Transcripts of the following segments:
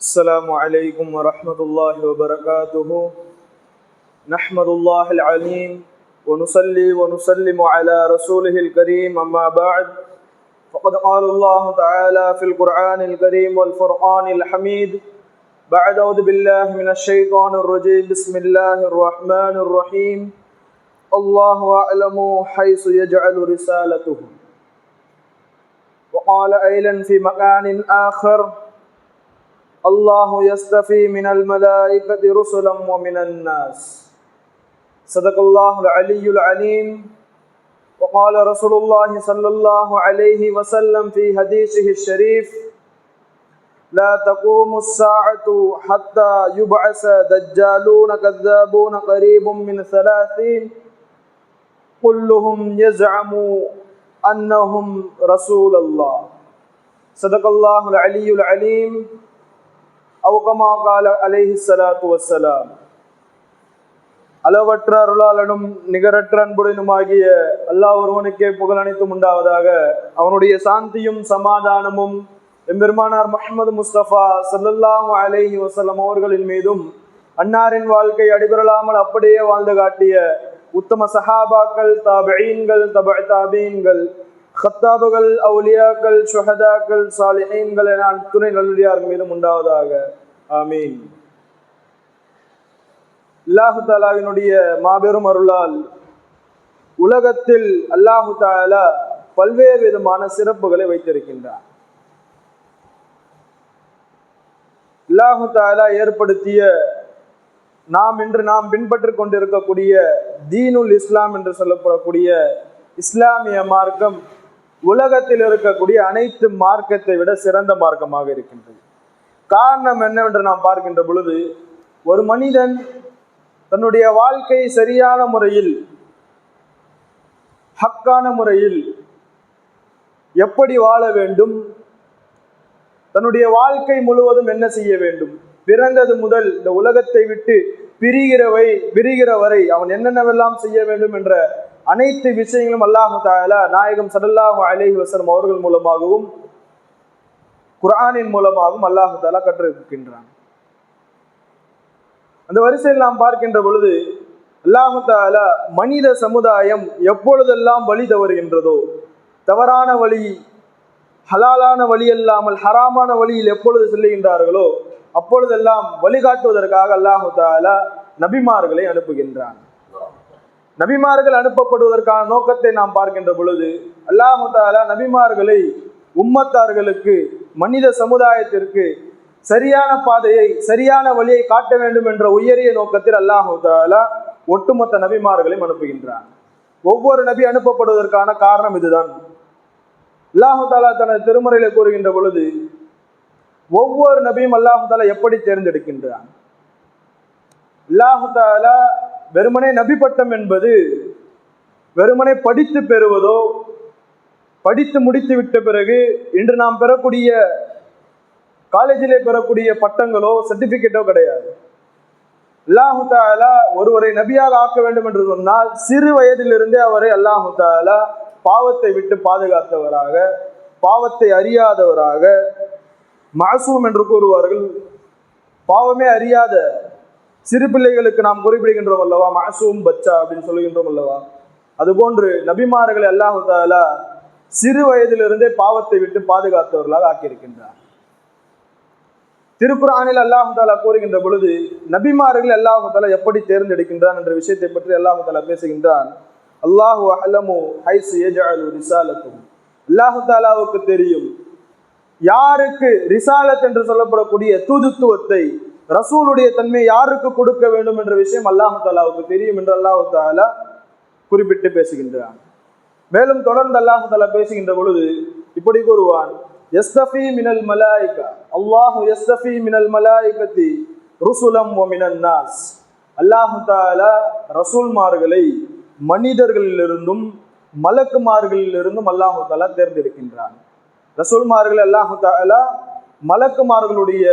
السلام عليكم ورحمة الله وبركاته. نحمد الله العليم ونصلي ونسلم على رسوله الكريم. أما بعد فقد قال الله تعالى في القرآن الكريم والفرقان الحميد بعد أعوذ بالله من الشيطان الرجيم. بسم الله الرحمن الرحيم. الله أعلم حيث يجعل رسالته. وقال أيضا في مكان آخر الله يستفي من الملائكة رسلا ومن الناس. صدق الله العلي العليم. وقال رسول الله صلى الله عليه وسلم في حديثه الشريف لا تقوم الساعة حتى يبعث دجالون كذابون قريب من ثلاثين. كلهم يزعم أنهم رسول الله. صدق الله العلي العليم. அவுகமா கால அலேஹி சலாத்து வசலாம் அளவற்ற அருளாளனும் நிகரற்ற அன்புடனுமாகிய அல்லாஹ் ஒருவனுக்கே புகழனைத்தும் உண்டாவதாக அவனுடைய சாந்தியும் சமாதானமும் எம்பெருமானார் முஹமது முஸ்தபா சல்லல்லாஹு அலேஹி வசலம் அவர்களின் மீதும் அன்னாரின் வாழ்க்கை அடிபெறலாமல் அப்படியே வாழ்ந்து காட்டிய உத்தம சஹாபாக்கள் தாபீன்கள் தப தாபீன்கள் கத்தாபுகள் அவுலியாக்கள் சுஹதாக்கள் சாலிஹீன்கள் என துணை நல்லடியார் மீதும் உண்டாவதாக. ஆமீன். அல்லாஹு தாலாவினுடைய மாபெரும் அருளால் உலகத்தில் அல்லாஹு தாலா பல்வேறு விதமான சிறப்புகளை வைத்திருக்கின்றார் அல்லாஹு தாலா ஏற்படுத்திய நாம் இன்று நாம் பின்பற்றி கொண்டிருக்கக்கூடிய தீனுல் இஸ்லாம் என்று சொல்லப்படக்கூடிய இஸ்லாமிய மார்க்கம் உலகத்தில் இருக்கக்கூடிய அனைத்து மார்க்கத்தை விட சிறந்த மார்க்கமாக இருக்கின்றது. காரணம் என்னவென்று நாம் பார்க்கின்ற பொழுது ஒரு மனிதன் தன்னுடைய வாழ்க்கை சரியான முறையில் ஹக்கான முறையில் எப்படி வாழ வேண்டும்? தன்னுடைய வாழ்க்கை முழுவதும் என்ன செய்ய வேண்டும்? பிறந்தது முதல் இந்த உலகத்தை விட்டு பிரிகிறவை பிரிகிற வரை அவன் என்னென்னவெல்லாம் செய்ய வேண்டும் என்ற அனைத்து விஷயங்களும் அல்லாஹு தாலா நாயகம் சடல்லாஹு அலேஹி வசலம் அவர்கள் மூலமாகவும் குரானின் மூலமாகவும் அல்லாஹு தாலா கற்றிருக்கின்றான். அந்த வரிசையில் நாம் பார்க்கின்ற பொழுது அல்லாஹு தாலா மனித சமுதாயம் எப்பொழுதெல்லாம் வழி தவறுகின்றதோ தவறான வழி ஹலாலான வழி அல்லாமல் ஹராமான வழியில் எப்பொழுது செல்லுகின்றார்களோ அப்பொழுதெல்லாம் வழிகாட்டுவதற்காக அல்லாஹு தாலா நபிமார்களை அனுப்புகின்றான். நபிமார்கள் அனுப்பப்படுவதற்கான நோக்கத்தை நாம் பார்க்கின்ற பொழுது அல்லாஹு தாலா நபிமார்களை உம்மத்தார்களுக்கு மனித சமுதாயத்திற்கு சரியான பாதையை சரியான வழியை காட்ட வேண்டும் என்ற உயரிய நோக்கத்தில் அல்லாஹு தாலா ஒட்டுமொத்த நபிமார்களையும் அனுப்புகின்றான். ஒவ்வொரு நபி அனுப்பப்படுவதற்கான காரணம் இதுதான். அல்லாஹு தாலா தனது திருமுறையில கூறுகின்ற பொழுது ஒவ்வொரு நபியும் அல்லாஹு தாலா எப்படி தேர்ந்தெடுக்கின்றான்? அல்லாஹு தாலா வெறுமனே நபி பட்டம் என்பது வெறுமனே படித்து பெறுவதோ படித்து முடித்து விட்ட பிறகு இன்று நாம் பெறக்கூடிய காலேஜிலே பெறக்கூடிய பட்டங்களோ சர்டிபிகேட்டோ கிடையாது. அல்லாஹு தாலா ஒருவரை நபியாக ஆக்க வேண்டும் என்று சொன்னால் சிறு வயதிலிருந்தே அவரை அல்லாஹு தாலா பாவத்தை விட்டு பாதுகாத்தவராக பாவத்தை அறியாதவராக மாசூம் என்று கூறுவார்கள். பாவமே அறியாத சிறு பிள்ளைகளுக்கு நாம் குறிப்பிடுகின்றோம் அல்லவா? மாசூம் பச்சா அப்படின்னு சொல்லுகின்றோம் அல்லவா? அதுபோன்று நபிமார்கள் அல்லாஹு தாலா சிறு வயதிலிருந்தே பாவத்தை விட்டு பாதுகாத்தவர்களாக ஆக்கியிருக்கின்றார். திருக்குறானில் அல்லாஹு தாலா கூறுகின்ற பொழுது நபிமார்கள் அல்லாஹு தாலா எப்படி தேர்ந்தெடுக்கின்றான் என்ற விஷயத்தை பற்றி அல்லாஹு தாலா பேசுகின்றான். அல்லாஹு அஹலமு ஹைசு ஏஜாலு ரிசாலத்தும். அல்லாஹு தாலாவுக்கு தெரியும் யாருக்கு ரிசாலத் என்று சொல்லப்படக்கூடிய தூதுத்துவத்தை ரசூலுடைய தன்மை யாருக்கு கொடுக்க வேண்டும் என்ற விஷயம் அல்லாஹு தாலாவுக்கு தெரியும் என்று அல்லாஹு தாலா குறிப்பிட்டு பேசுகின்றான். மேலும் தொடர்ந்து அல்லாஹு தாலா பேசுகின்ற பொழுது இப்படி கூறுவான் எஸ்தபி மினல் மலாய்கா அல்லாஹு எஸ்தபி மினல் மலாய்கத்தி ருசுலம் ஒமினன் மினல் நாஸ். அல்லாஹு தாலா ரசூல்மார்களை மனிதர்களிலிருந்தும் மலக்குமார்களிலிருந்தும் அல்லாஹு தாலா தேர்ந்தெடுக்கின்றான். ரசூல்மார்கள் அல்லாஹு தாலா மலக்குமார்களுடைய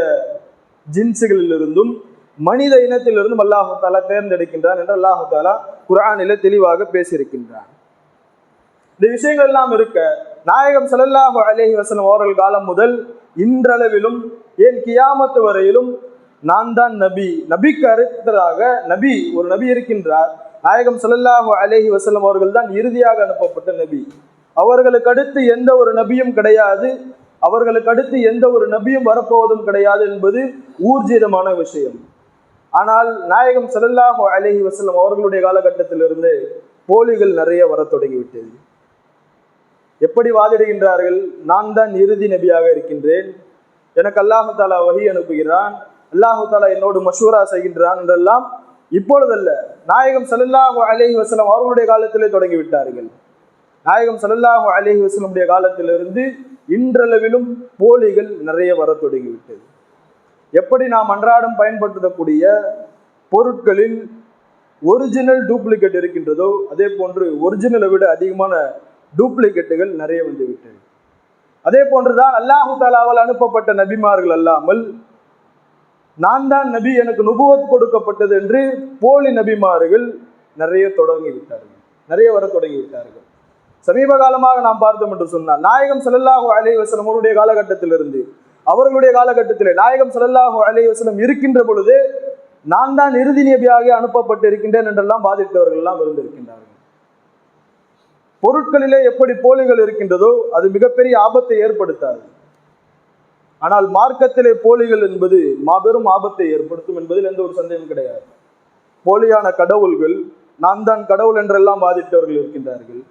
ஜின்ஸுகளிலிருந்தும் மனித இனத்திலிருந்தும் அல்லாஹு தாலா தேர்ந்தெடுக்கின்றான் என்று அல்லாஹு தாலா குரானில தெளிவாக பேசியிருக்கின்றான். இந்த விஷயங்கள் எல்லாம் இருக்க நாயகம் ஸல்லல்லாஹு அலேஹி வஸல்லம் ஓரல் காலம் முதல் இன்றளவிலும் ஏன் கியாமத்து வரையிலும் நான் தான் நபி நபிக்கு அடுத்ததாக நபி ஒரு நபி இருக்கின்றார். நாயகம் சலல்லாஹு அலைஹி வசலம் அவர்கள் தான் இறுதியாக அனுப்பப்பட்ட நபி. அவர்களுக்கு அடுத்து எந்த ஒரு நபியும் கிடையாது. அவர்களுக்கு அடுத்து எந்த ஒரு நபியும் வரப்போவதும் கிடையாது என்பது ஊர்ஜிதமான விஷயம். ஆனால் நாயகம் ஸல்லல்லாஹு அலைஹி வசல்லம் அவர்களுடைய காலகட்டத்திலிருந்து போலிகள் நிறைய வரத் தொடங்கிவிட்டது. எப்படி வாதிடுகின்றார்கள்? நான் தான் இறுதி நபியாக இருக்கின்றேன். எனக்கு அல்லாஹு தாலா வகி அனுப்புகிறான். அல்லாஹு தாலா என்னோடு மஷூரா செய்கின்றான் என்றெல்லாம் இப்பொழுதல்ல நாயகம் ஸல்லல்லாஹு அலைஹி வசலம் அவர்களுடைய காலத்திலே தொடங்கி விட்டார்கள் நாயகம் ஸல்லல்லாஹு அலைஹி வசலமுடைய காலத்திலிருந்து இன்றளவிலும் போலிகள் நிறைய வரத் தொடங்கிவிட்டது. எப்படி நாம் அன்றாடம் பயன்படுத்தக்கூடிய பொருட்களில் ஒரிஜினல் டூப்ளிகேட் இருக்கின்றதோ அதே போன்று ஒரிஜினலை விட அதிகமான டூப்ளிகேட்டுகள் நிறைய வந்துவிட்டது. அதே போன்றுதான் அல்லாஹு தாலாவால் அனுப்பப்பட்ட நபிமார்கள் அல்லாமல் நான் தான் நபி எனக்கு நுபுவத் கொடுக்கப்பட்டது என்று போலி நபிமார்கள் நிறைய தொடங்கி விட்டார்கள் நிறைய வர தொடங்கி விட்டார்கள் சமீப காலமாக நாம் பார்த்தோம் என்று சொன்னால் நாயகம் ஸல்லல்லாஹு அலைவசனம் அவருடைய காலகட்டத்திலிருந்து அவர்களுடைய காலகட்டத்திலே நாயகம் ஸல்லல்லாஹு அலைவசனம் இருக்கின்ற பொழுது நான் தான் இறுதி நபியாக அனுப்பப்பட்டு இருக்கின்றேன் என்றெல்லாம் பாதித்தவர்கள் எல்லாம் இருந்திருக்கின்றார்கள். பொருட்களிலே எப்படி போலிகள் இருக்கின்றதோ அது மிகப்பெரிய ஆபத்தை ஏற்படுத்தாது. ஆனால் மார்க்கத்திலே போலிகள் என்பது மாபெரும் ஆபத்தை ஏற்படுத்தும் என்பதில் எந்த ஒரு சந்தேகம் கிடையாது. போலியான கடவுள்கள் நான் தான் கடவுள் என்றெல்லாம் பாதித்தவர்கள் இருக்கின்றார்கள்.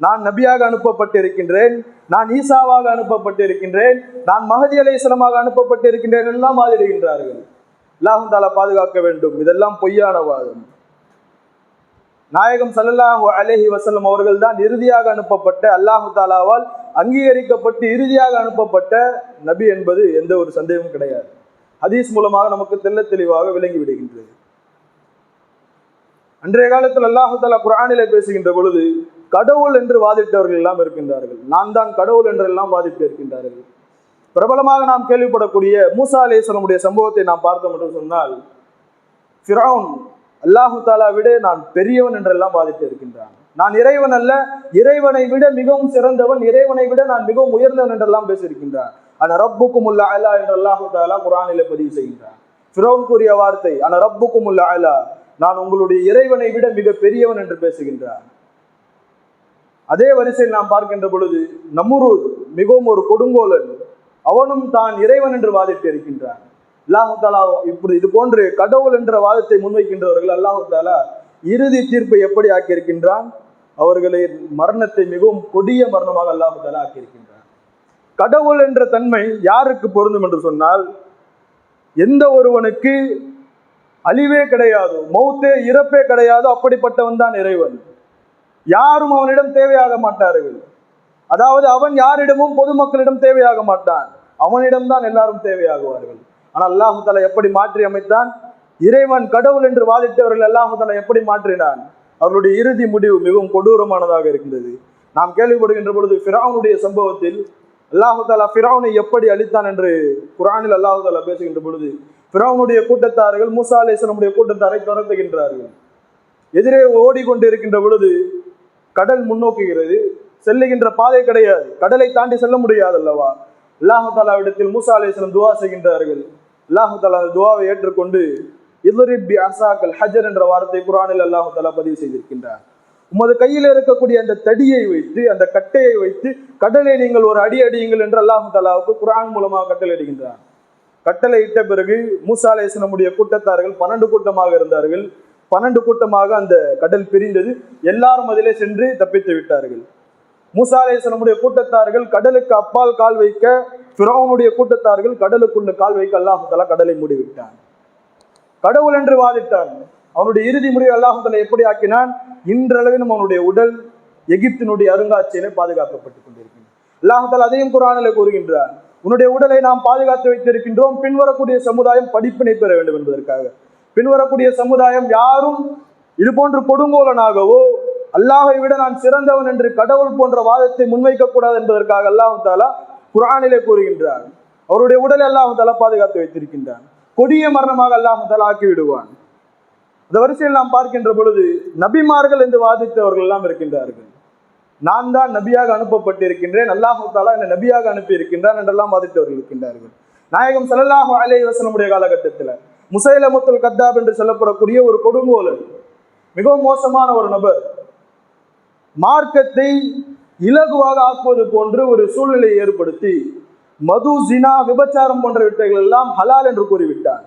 நான் நபியாக அனுப்பப்பட்டு இருக்கின்றேன் நான் ஈசாவாக அனுப்பப்பட்டு இருக்கின்றேன் நான் மகதி அலைசலமாக அனுப்பப்பட்டு இருக்கின்றேன் எல்லாம் வாதிடுகின்றார்கள் அல்லாஹும் தாலா பாதுகாக்க வேண்டும். இதெல்லாம் பொய்யான வாதம். நாயகம் ஸல்லல்லாஹு அலைஹி வஸல்லம் அவர்கள் தான் இறுதியாக அனுப்பப்பட்ட அல்லாஹு தாலாவால் அங்கீகரிக்கப்பட்டு இறுதியாக அனுப்பப்பட்ட நபி என்பது எந்த ஒரு சந்தேகமும் கிடையாது. ஹதீஸ் மூலமாக நமக்கு தெள்ள தெளிவாக விளங்கி விடுகின்றது. அன்றைய காலத்தில் அல்லாஹு தாலா குரானிலே பேசுகின்ற பொழுது கடவுள் என்று வாதிட்டவர்கள் எல்லாம் இருக்கின்றார்கள். நான் தான் கடவுள் என்றெல்லாம் வாதிட்டு இருக்கின்றார்கள். பிரபலமாக நாம் கேள்விப்படக்கூடிய மூசா அலேசனுடைய சம்பவத்தை நாம் பார்த்த மட்டும் சொன்னால் ஃபிரௌன் அல்லாஹு தாலா விட நான் பெரியவன் என்றெல்லாம் வாதிட்டு இருக்கின்றான். நான் இறைவன் அல்ல இறைவனை விட மிகவும் சிறந்தவன் இறைவனை விட நான் மிகவும் உயர்ந்தவன் என்றெல்லாம் பேசியிருக்கின்றான். ஆனா ரப்புக்கும் உள்ள அலா என்று அல்லாஹு தாலா குரானில பதிவு செய்கின்றான். ஃபிரௌன் கூறிய வார்த்தை ஆனா ரப்புக்கும் உள்ள அலா நான் உங்களுடைய இறைவனை விட மிக பெரியவன் என்று பேசுகின்றான். அதே வரிசையில் நாம் பார்க்கின்ற பொழுது நம்முரூர் மிகவும் ஒரு கொடுங்கோலன். அவனும் தான் இறைவன் என்று வாதிட்டு இருக்கின்றான். அல்லாஹு தாலா இப்படி இது போன்று கடவுள் என்ற வாதத்தை முன்வைக்கின்றவர்கள் அல்லாஹு தாலா இறுதி தீர்ப்பை எப்படி ஆக்கியிருக்கின்றான்? அவர்களை மரணத்தை மிகவும் கொடிய மரணமாக அல்லாஹு தாலா ஆக்கியிருக்கின்றான். கடவுள் என்ற தன்மை யாருக்கு பொருந்தும் என்று சொன்னால் எந்த ஒருவனுக்கு அழிவே கிடையாது மௌத்தே இறப்பே கிடையாது அப்படிப்பட்டவன் தான் இறைவன். யாரும் அவனிடம் தேவையாக மாட்டார்கள். அதாவது அவன் யாரிடமும் பொதுமக்களிடம் தேவையாக மாட்டான். அவனிடம் தான் எல்லாரும் தேவையாகுவார்கள். ஆனால் அல்லாஹு தலா எப்படி மாற்றி அமைத்தான்? இறைவன் கடவுள் என்று வாதிட்டவர்கள் அல்லாஹு தலா எப்படி மாற்றினான்? அவர்களுடைய இறுதி முடிவு மிகவும் கொடூரமானதாக இருக்கின்றது நாம் கேள்விப்படுகின்ற பொழுது ஃபிரௌனுடைய சம்பவத்தில் அல்லாஹு தாலா ஃபிரௌனை எப்படி அழித்தான் என்று குரானில் அல்லாஹு தாலா பேசுகின்ற பொழுது ஃபிரௌனுடைய கூட்டத்தார்கள் மூசா அலேசனுடைய கூட்டத்தாரை துரத்துகின்றார்கள். எதிரே ஓடிக்கொண்டு இருக்கின்ற பொழுது கடல் முன்னோக்குகிறது. செல்லுகின்ற பாதை கிடையாது. கடலை தாண்டி செல்ல முடியாது அல்லவா அல்லாஹாலாவிடத்தில் மூசா அலேஸ்லம் துவா செய்கின்றார்கள். அல்லாஹு அந்த துவாவை ஏற்றுக்கொண்டு இதுரிபி அசாக்கள் ஹஜர் என்ற வார்த்தை குரானில் அல்லாஹாலா பதிவு செய்திருக்கின்றார். உமது கையில் இருக்கக்கூடிய அந்த தடியை வைத்து அந்த கட்டையை வைத்து கடலை நீங்கள் ஒரு அடி அடியுங்கள் என்று அல்லாஹு தாலாவுக்கு குரான் மூலமாக கட்டளையிடுகின்றார். கட்டளை இட்ட பிறகு மூசா அலேஸ்லமுடைய கூட்டத்தார்கள் பன்னெண்டு கூட்டமாக இருந்தார்கள். பன்னெண்டு கூட்டமாக அந்த கடல் பிரிந்தது. எல்லாரும் அதிலே சென்று தப்பித்து விட்டார்கள். மூசா கூட்டத்தார்கள் கடலுக்கு அப்பால் கால் வைக்க ஃபிரௌனுடைய கூட்டத்தார்கள் கடலுக்குள்ள கால் வைக்க அல்லாஹு கடலை மூடிவிட்டான் கடவுள் என்று வாதிட்டான். அவனுடைய இறுதி முடிவு அல்லாஹு எப்படி ஆக்கினான்? இன்றளவிலும் அவனுடைய உடல் எகிப்தினுடைய அருங்காட்சியிலே பாதுகாக்கப்பட்டுக் கொண்டிருக்கிறேன் அல்லாஹு அதையும் குரானில் கூறுகின்றான். உன்னுடைய உடலை நாம் பாதுகாத்து வைத்திருக்கின்றோம். பின்வரக்கூடிய சமுதாயம் படிப்பினை பெற வேண்டும் என்பதற்காக. பின்வரக்கூடிய சமுதாயம் யாரும் இது போன்று கொடுங்கோலனாகவோ அல்லாஹை விட நான் சிறந்தவன் என்று கடவுள் போன்ற வாதத்தை முன்வைக்க கூடாது என்பதற்காக அல்லாஹு தாலா குரானிலே கூறுகின்றார் அவருடைய உடலை அல்லாஹு தாலா பாதுகாத்து வைத்திருக்கின்றான். கொடிய மரணமாக அல்லாஹு தாலா ஆக்கி விடுவான் இந்த வரிசையில் நாம் பார்க்கின்ற பொழுது நபிமார்கள் என்று வாதித்தவர்கள் எல்லாம் இருக்கின்றார்கள். நான் தான் நபியாக அனுப்பப்பட்டிருக்கின்றேன் அல்லாஹு தாலா என்னை நபியாக அனுப்பி இருக்கின்றான் என்றெல்லாம் வாதித்தவர்கள் இருக்கின்றார்கள். நாயகம் ஸல்லல்லாஹு அலைஹி வஸல்லமுடைய காலகட்டத்தில் முசைலமுத்துல் கத்தாப் என்று சொல்லப்படக்கூடிய ஒரு கொடுங்கோலன் மிகவும் மோசமான ஒரு நபர். மார்க்கத்தை இலகுவாக ஆக்குவது போன்று ஒரு சூழ்நிலையை ஏற்படுத்தி மது ஜினா விபச்சாரம் போன்ற விட்டைகள் எல்லாம் ஹலால் என்று கூறிவிட்டார்.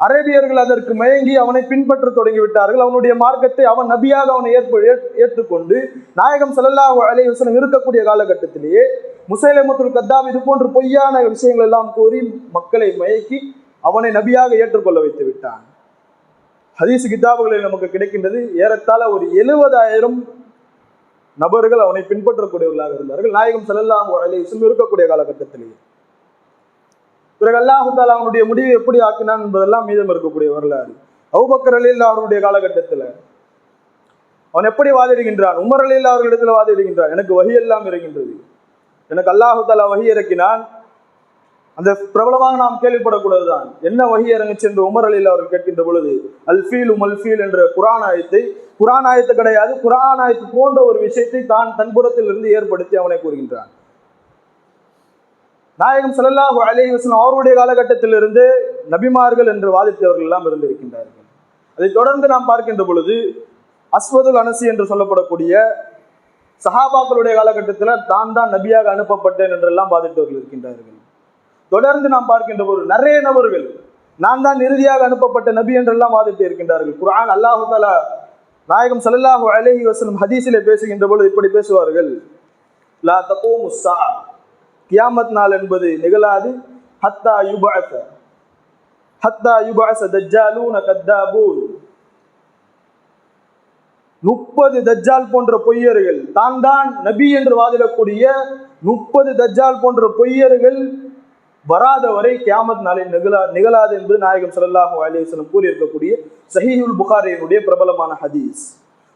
அரேபியர்கள் அதற்கு மயங்கி அவனை பின்பற்ற தொடங்கி விட்டார்கள் அவனுடைய மார்க்கத்தை அவன் நபியாக அவனை ஏற்ப ஏற்- ஏற்றுக்கொண்டு நாயகம் ஸல்லல்லாஹு அலைவசனம் இருக்கக்கூடிய காலகட்டத்திலேயே முசைலமத்துல் கத்தாப் இது போன்ற பொய்யான விஷயங்கள் எல்லாம் கூறி மக்களை மயக்கி அவனை நபியாக ஏற்றுக்கொள்ள வைத்து விட்டான். ஹதீஸ் கிதாபுகளில் நமக்கு கிடைக்கின்றது ஏறத்தாழ ஒரு எழுபதாயிரம் நபர்கள் அவனை பின்பற்றக்கூடியவர்களாக இருந்தார்கள். நாயகம் செல்லல்லாம் அலைஹி இருக்கக்கூடிய காலகட்டத்திலேயே. பிறகு அல்லாஹு தாலா அவனுடைய முடிவை எப்படி ஆக்கினான் என்பதெல்லாம் மீதம் இருக்கக்கூடிய வரலாறு. அவுபக்கர் அலில் அவருடைய காலகட்டத்தில் அவன் எப்படி வாதிடுகின்றான்? உமர் அலில் அவர்களிடத்தில் வாதிடுகின்றான். எனக்கு வகி எல்லாம் இருக்கின்றது. எனக்கு அல்லாஹு தாலா வகி இறக்கினான். அந்த பிரபலமாக நாம் கேள்விப்படக்கூடாதுதான். என்ன வகி இறங்குச்சு என்று உமர் அலில் அவர்கள் கேட்கின்ற பொழுது அல்ஃபீல் உமல்ஃபீல் என்ற குரான் ஆயத்தை குரான் ஆயத்து கிடையாது குரான் ஆயத்து போன்ற ஒரு விஷயத்தை தான் தன்புறத்தில் இருந்து ஏற்படுத்தி அவனை கூறுகின்றான். நாயகம் ஸல்லல்லாஹு அலைஹி அவருடைய அவருடைய காலகட்டத்திலிருந்து நபிமார்கள் என்று வாதித்தவர்கள் எல்லாம் இருந்திருக்கின்றார்கள். அதைத் தொடர்ந்து நாம் பார்க்கின்ற பொழுது அஸ்வதுல் அனசி என்று சொல்லப்படக்கூடிய சஹாபாக்களுடைய காலகட்டத்தில் தான் தான் நபியாக அனுப்பப்பட்டேன் என்றெல்லாம் வாதித்தவர்கள் இருக்கின்றார்கள். தொடர்ந்து நாம் பார்க்கின்ற ஒரு நிறைய நபர்கள் நான் தான் இறுதியாக அனுப்பப்பட்ட நபி என்றெல்லாம் வாதிட்டு இருக்கின்றார்கள். குரான் அல்லாஹு தாலா நாயகம் சல்லாஹு அலஹி வசலம் ஹதீஸிலே பேசுகின்ற பொழுது இப்படி பேசுவார்கள். லா தப்போ முஸ்ஸா கியாமத் நாள் என்பது நிகழாது. ஹத்தா யுபாச ஹத்தா யுபாச தஜ்ஜாலூன கத்தாபூன். முப்பது தஜ்ஜால் போன்ற பொய்யர்கள் தான் தான் நபி என்று வாதிடக்கூடிய முப்பது தஜ்ஜால் போன்ற பொய்யர்கள் வராத வரை கியாமத் நாளில் நிகழா நிகழாது என்பது நாயகம் சல்லாஹு அலைஹி கூறியிருக்கக்கூடிய சஹீஹுல் புகாரியினுடைய பிரபலமான ஹதீஸ்.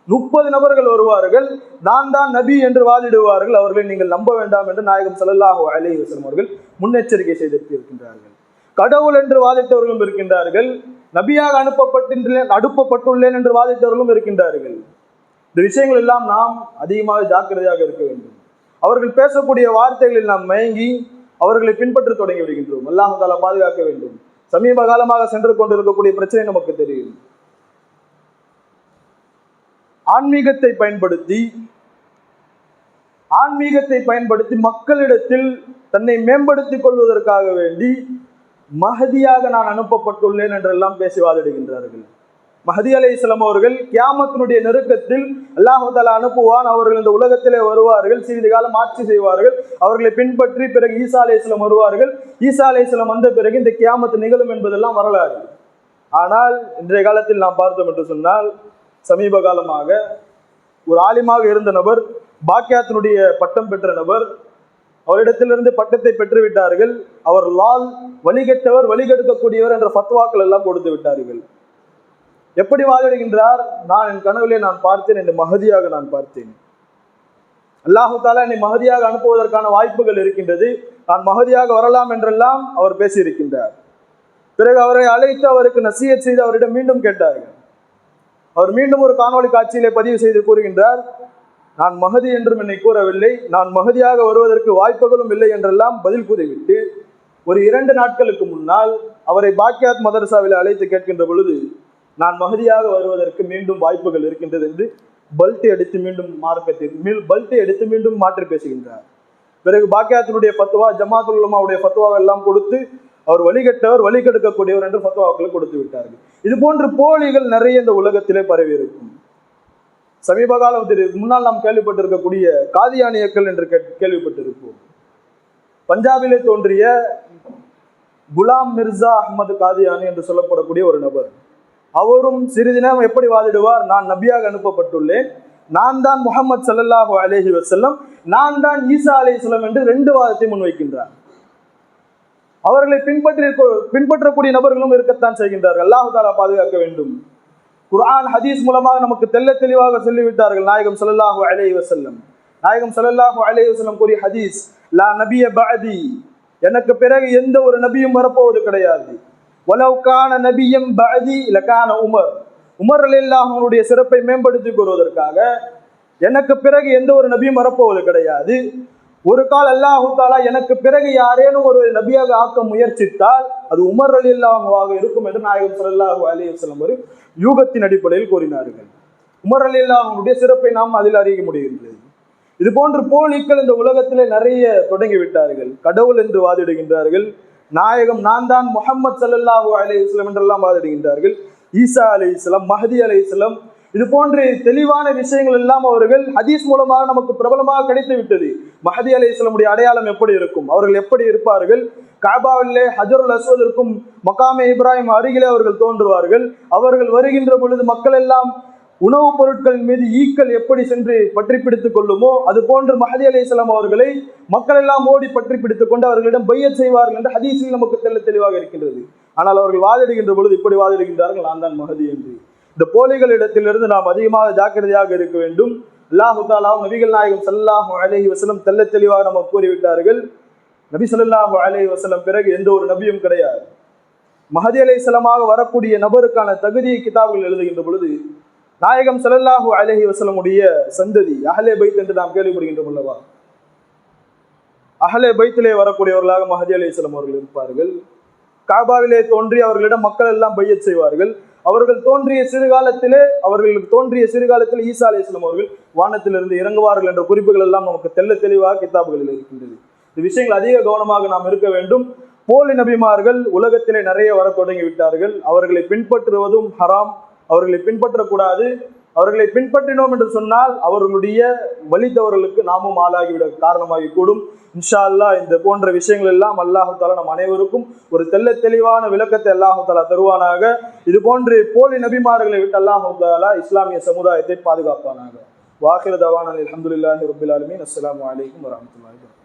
முப்பது நபர்கள் வருவார்கள் நான் தான் நபி என்று வாதிடுவார்கள் அவர்களை நீங்கள் நம்ப வேண்டாம் என்று நாயகம் ஸல்லல்லாஹு அலைஹி வஸல்லம் அவர்கள் முன்னெச்சரிக்கை செய்திருக்கின்றார்கள். கடவுள் என்று வாதிட்டவர்களும் இருக்கின்றார்கள் நபியாக அனுப்பப்பட்டின்றேன் அனுப்பப்பட்டுள்ளேன் என்று வாதிட்டவர்களும் இருக்கின்றார்கள். இந்த விஷயங்கள் எல்லாம் நாம் அதிகமாக ஜாக்கிரதையாக இருக்க வேண்டும். அவர்கள் பேசக்கூடிய வார்த்தைகளில் நாம் மயங்கி அவர்களை பின்பற்ற தொடங்கி விடுகின்றோம். அல்லாஹ் தாலா பாதுகாக்க வேண்டும். சமீப காலமாக சென்று கொண்டிருக்கக்கூடிய பிரச்சனை நமக்கு தெரியும். ஆன்மீகத்தை பயன்படுத்தி ஆன்மீகத்தை பயன்படுத்தி மக்களிடத்தில் தன்னை மேம்படுத்திக் கொள்வதற்காக வேண்டி மகதியாக நான் அனுப்பப்பட்டுள்ளேன் என்றெல்லாம் பேசி வாதிடுகின்றார்கள். மஹதி அலை இஸ்லாம் அவர்கள் கியாமத்தினுடைய நெருக்கத்தில் அல்லாஹால அனுப்புவான். அவர்கள் இந்த உலகத்திலே வருவார்கள். சிறிது காலம் ஆட்சி செய்வார்கள். அவர்களை பின்பற்றி பிறகு ஈசா அலை இஸ்லாம் வருவார்கள். ஈசா அலை இஸ்லாம் வந்த பிறகு இந்த கியாமத்து நிகழும் என்பதெல்லாம் வரலாறு. ஆனால் இன்றைய காலத்தில் நாம் பார்த்தோம் என்று சொன்னால் சமீப காலமாக ஒரு ஆலிமாக இருந்த நபர் பாக்கியாத்தினுடைய பட்டம் பெற்ற நபர் அவரிடத்திலிருந்து பட்டத்தை பெற்றுவிட்டார்கள். அவர் லால் வழிகட்டவர் வழிகெடுக்கக்கூடியவர் என்ற ஃபத்வாக்கள் எல்லாம் கொடுத்து விட்டார்கள். எப்படி வாதிடுகின்றார்? நான் என் கனவிலே நான் பார்த்தேன் என்று மகதியாக நான் பார்த்தேன். அல்லாஹு தாலா என்னை மகதியாக அனுப்புவதற்கான வாய்ப்புகள் இருக்கின்றது. நான் மகதியாக வரலாம் என்றெல்லாம் அவர் பேசியிருக்கின்றார். பிறகு அவரை அழைத்து அவருக்கு நசியத் செய்து அவரிடம் மீண்டும் கேட்டார்கள். அவர் மீண்டும் ஒரு காணொளி காட்சியிலே பதிவு செய்து கூறுகின்றார் நான் மகதி என்றும் என்னை கூறவில்லை. நான் மகதியாக வருவதற்கு வாய்ப்புகளும் இல்லை என்றெல்லாம் பதில் கூறிவிட்டு ஒரு இரண்டு நாட்களுக்கு முன்னால் அவரை பாக்கியாத் மதரசாவில் அழைத்து கேட்கின்ற பொழுது நான் மகதியாக வருவதற்கு மீண்டும் வாய்ப்புகள் இருக்கின்றது என்று பல்ட்டி அடித்து மீண்டும் மார்க்கத்தில் மீள் பல்ட்டி அடித்து மீண்டும் மாற்றி பேசுகின்றார். பிறகு பாக்கியாத்தினுடைய ஃபத்வா ஜமாத்துல் உலமாவுடைய ஃபத்வாவை எல்லாம் கொடுத்து அவர் வழிகட்டவர் வழிகெடுக்கக்கூடியவர் என்று ஃபத்வாக்களை கொடுத்து விட்டார்கள். இது போன்று போலிகள் நிறைய இந்த உலகத்திலே பரவி இருக்கும். சமீப காலத்தில் முன்னால் நாம் கேள்விப்பட்டிருக்கக்கூடிய காதியானியக்கள் என்று கேட்- கேள்விப்பட்டிருப்போம். பஞ்சாபிலே தோன்றிய குலாம் மிர்சா அஹ்மது காதியானி என்று சொல்லப்படக்கூடிய ஒரு நபர். அவரும் சிறிது நேரம் எப்படி வாதிடுவார்? நான் நபியாக அனுப்பப்பட்டுள்ளேன். நான் தான் முகமது சல்லல்லாஹு அலேஹி வசல்லம் நான் தான் ஈசா அலைஹிஸ்ஸலாம் என்று ரெண்டு வாதத்தை முன்வைக்கின்றார். அவர்களை பின்பற்றி பின்பற்றக்கூடிய நபர்களும் இருக்கத்தான் செய்கின்றார்கள். அல்லாஹு தாலா பாதுகாக்க வேண்டும். குர்ஆன் ஹதீஸ் மூலமாக நமக்கு தெல்ல தெளிவாக சொல்லிவிட்டார்கள். நாயகம் ஸல்லல்லாஹு அலேஹி வசல்லம் நாயகம் ஸல்லல்லாஹு அலேஹி வசல்லம் கூறிய ஹதீஸ் லா நபிய பஅதி. எனக்கு பிறகு எந்த ஒரு நபியும் வரப்போவது கிடையாது. வலவ் நபியம் பதி இலக்கான உமர். உமர் ரலியல்லாஹுனுடைய சிறப்பை மேம்படுத்திக் கூறுவதற்காக எனக்கு பிறகு எந்த ஒரு நபியும் வரப்போவது கிடையாது. ஒரு கால் அல்லாஹு தாலா எனக்கு பிறகு யாரேனும் ஒரு நபியாக ஆக்க முயற்சித்தால் அது உமர் அலி அல்லாஹுவாக இருக்கும் என்று நாயகம் சல்லாஹூ அலி வஸ்லம் ஒரு யூகத்தின் அடிப்படையில் கூறினார்கள். உமர் அலி அல்லாஹனுடைய சிறப்பை நாம் அதில் அறிய முடிகின்றது. இது போன்று போலிக்கள் இந்த உலகத்திலே நிறைய தொடங்கி விட்டார்கள் கடவுள் என்று வாதிடுகின்றார்கள். நாயகம் நான் தான் முகமது ஸல்லல்லாஹு அலைஹி வஸல்லம் என்றெல்லாம் வாதிடுகின்றார்கள். ஈசா அலைஹிஸ்ஸலாம் மஹதி அலைஹிஸ்ஸலாம் இது போன்ற தெளிவான விஷயங்கள் எல்லாம் அவர்கள் ஹதீஸ் மூலமாக நமக்கு பிரபலமாக கிடைத்து விட்டது. மஹதி அலைஹிஸ்ஸலாமுடைய அடையாளம் எப்படி இருக்கும்? அவர்கள் எப்படி இருப்பார்கள்? காபாவிலே ஹஜருல் அஸ்வதற்கும் மக்காமே இப்ராஹிம் அருகிலே அவர்கள் தோன்றுவார்கள். அவர்கள் வருகின்ற பொழுது மக்கள் எல்லாம் உணவுப் பொருட்களின் மீது ஈக்கள் எப்படி சென்று பற்றி பிடித்துக் கொள்ளுமோ அது போன்று மஹதி அலைஹிஸ்ஸலாம் அவர்களை மக்கள் எல்லாம் ஓடி பற்றி பிடித்துக் கொண்டு அவர்களிடம் பையச் செய்வார்கள் என்று ஹதீஸில் நமக்கு தெள்ள தெளிவாக இருக்கின்றது. ஆனால் அவர்கள் வாதிடுகின்ற பொழுது இப்படி வாதிடுகின்றார்கள் நான் தான் மகதி என்று. இந்த போலிகளிடத்திலிருந்து நாம் அதிகமாக ஜாக்கிரதையாக இருக்க வேண்டும். அல்லாஹு தாலாவும் நபிகள் நாயகம் ஸல்லல்லாஹு அலஹி வசலம் தெள்ள தெளிவாக நமக்கு கூறிவிட்டார்கள். நபி ஸல்லல்லாஹு அலஹி வசலம் பிறகு எந்த ஒரு நபியும் கிடையாது. மஹதி சலமாக வரக்கூடிய நபருக்கான தகுதியை கிதாபுகள் எழுதுகின்ற பொழுது நாயகம் ஸல்லல்லாஹு அலஹி வசலமுடைய சந்ததி அஹலே பைத் என்று நாம் கேள்விப்படுகின்றோம் அல்லவா? அஹலே பைத்திலே வரக்கூடியவர்களாக மஹதி அலைஹிஸ்ஸலாம் அவர்கள் இருப்பார்கள். காபாவிலே தோன்றி அவர்களிடம் மக்கள் எல்லாம் பையச் செய்வார்கள். அவர்கள் தோன்றிய சிறுகாலத்திலே அவர்களுக்கு தோன்றிய சிறுகாலத்தில் ஈசா அலைஹிஸ்ஸலாம் அவர்கள் வானத்திலிருந்து இறங்குவார்கள் என்ற குறிப்புகள் எல்லாம் நமக்கு தெள்ள தெளிவாக கித்தாபுகளில் இருக்கின்றது. இந்த விஷயங்கள் அதிக கவனமாக நாம் இருக்க வேண்டும். போலி நபிமார்கள் உலகத்திலே நிறைய வர தொடங்கி விட்டார்கள். அவர்களை பின்பற்றுவதும் ஹராம். அவர்களை பின்பற்றக்கூடாது. அவர்களை பின்பற்றினோம் என்று சொன்னால் அவர்களுடைய வழித்தவர்களுக்கு நாமும் ஆளாகிவிட காரணமாகி கூடும் இன்ஷா அல்லாஹ் இந்த போன்ற விஷயங்கள் எல்லாம் அல்லாஹு தாலா நம் அனைவருக்கும் ஒரு தெல்ல தெளிவான விளக்கத்தை அல்லாஹாலா தருவானாக. இது போன்று போலி நபிமார்களை விட்டு அல்லாஹாலா இஸ்லாமிய சமுதாயத்தை பாதுகாப்பானாக. வாக்கிர தவான் அலமதுல்லாஹி ரபுல்லாலுமே அஸ்லாம் வலைக்கம் வரமத்துல